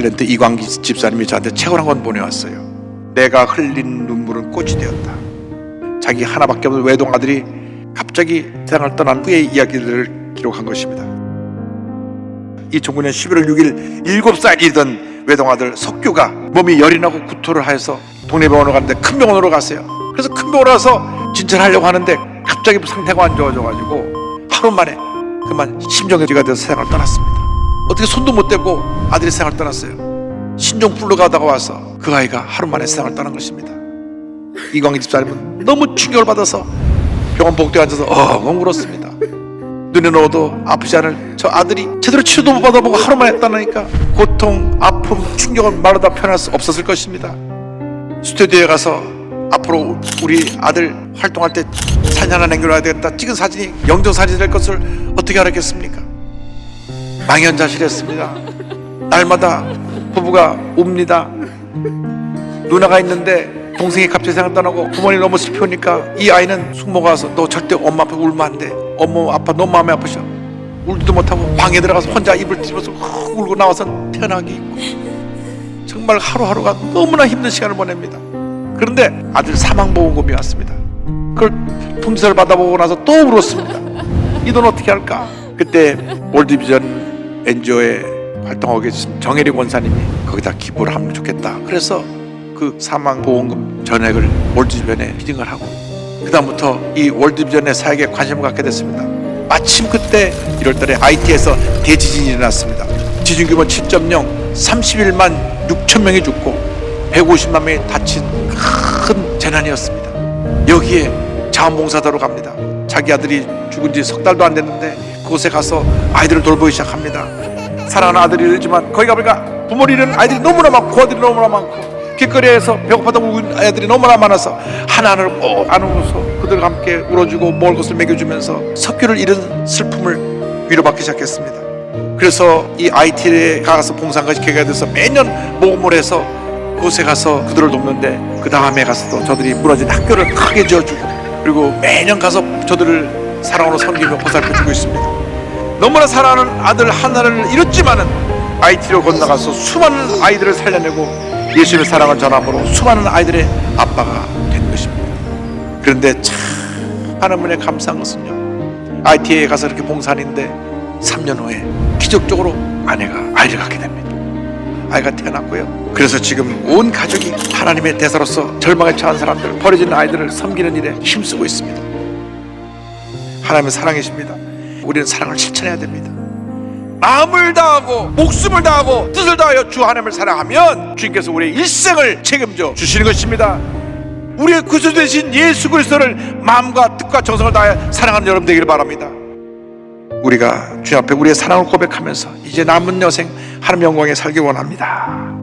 탤런트 이광기 집사님이 저한테 책을 한 권 보내왔어요. 내가 흘린 눈물은 꽃이 되었다. 자기 하나밖에 없는 외동 아들이 갑자기 세상을 떠난 후의 이야기들을 기록한 것입니다. 2009년 11월 6일 7살이던 외동 아들 석규가 몸이 열이 나고 구토를 하여서 동네 병원으로 갔는데 큰 병원으로 갔어요. 그래서 큰 병원으로 가서 진찰하려고 하는데 갑자기 상태가 안 좋아져가지고 하루 만에 그만 심정지가 돼서 세상을 떠났습니다. 어떻게 손도 못 대고 아들이 세상을 떠났어요. 신종불로 가다가 와서 그 아이가 하루 만에 세상을 떠난 것입니다. 이광희 집사님은 너무 충격을 받아서 병원 복도에 앉아서 엉엉 울었습니다. 눈에 넣어도 아프지 않을 저 아들이 제대로 치료도 못 받아보고 하루 만에 떠나니까 고통, 아픔, 충격은 말로 다 표현할 수 없었을 것입니다. 스튜디오에 가서 앞으로 우리 아들 활동할 때 사진 하나 남겨놔야 되겠다. 찍은 사진이 영정 사진이 될 것을 어떻게 알았겠습니까? 망연자실했습니다. 날마다 부부가 웁니다. 누나가 있는데 동생이 갑자기 생각 떠나고 부모님 너무 슬퍼하니까 이 아이는 숙모가 와서 너 절대 엄마 앞에 울면 안 돼. 엄마 아빠 너무 마음이 아프셔. 울지도 못하고 방에 들어가서 혼자 입을 뒤집어서 훅 울고 나와서 태어나기 있고 정말 하루하루가 너무나 힘든 시간을 보냅니다. 그런데 아들 사망보험금이 왔습니다. 그걸 통지서를 받아보고 나서 또 울었습니다. 이 돈 어떻게 할까? 그때 월드비전 NGO에 활동하고 계신 정혜리 권사님이 거기다 기부를 하면 좋겠다. 그래서 그 사망보험금 전액을 월드비전에 기증을 하고 그다음부터 이 월드비전의 사역에 관심을 갖게 됐습니다. 마침 그때 1월달에 IT에서 대지진이 일어났습니다. 지진 규모 7.0, 31만 6천 명이 죽고 150만 명이 다친 큰 재난이었습니다. 여기에 자원봉사자로 갑니다. 자기 아들이 죽은 지 석 달도 안 됐는데 그곳에 가서 아이들을 돌보기 시작합니다. 사랑하는 아들이 이르지만 거기 가보니까 부모를 잃은 아이들이 너무나 많고 아들이 너무나 많고 길거리에서 배고파다 울고 있는 아이들이 너무나 많아서 하나하나를 꼭 안으면서 그들과 함께 울어주고 먹을 것을 먹여주면서 석규를 잃은 슬픔을 위로받기 시작했습니다. 그래서 이 IT에 가서 봉사까지 계획이 돼서 매년 모금을 해서 그곳에 가서 그들을 돕는데 그 다음에 가서도 저들이 무너진 학교를 크게 지어주고 그리고 매년 가서 저들을 사랑으로 섬기며 보살펴주고 있습니다. 너무나 사랑하는 아들 하나를 잃었지만은 IT로 건너가서 수많은 아이들을 살려내고 예수님의 사랑을 전함으로 수많은 아이들의 아빠가 된 것입니다. 그런데 참 하나님의 감사한 것은요. IT에 가서 이렇게 봉사하는데 3년 후에 기적적으로 아내가 아이를 갖게 됩니다. 아이가 태어났고요. 그래서 지금 온 가족이 하나님의 대사로서 절망에 처한 사람들, 버려진 아이들을 섬기는 일에 힘쓰고 있습니다. 하나님의 사랑이십니다. 우리는 사랑을 실천해야 됩니다. 마음을 다하고 목숨을 다하고 뜻을 다하여 주 하나님을 사랑하면 주님께서 우리의 일생을 책임져 주시는 것입니다. 우리의 구주 되신 예수 그리스도를 마음과 뜻과 정성을 다하여 사랑하는 여러분 되기를 바랍니다. 우리가 주님 앞에 우리의 사랑을 고백하면서 이제 남은 여생 하나님 영광에 살기 원합니다.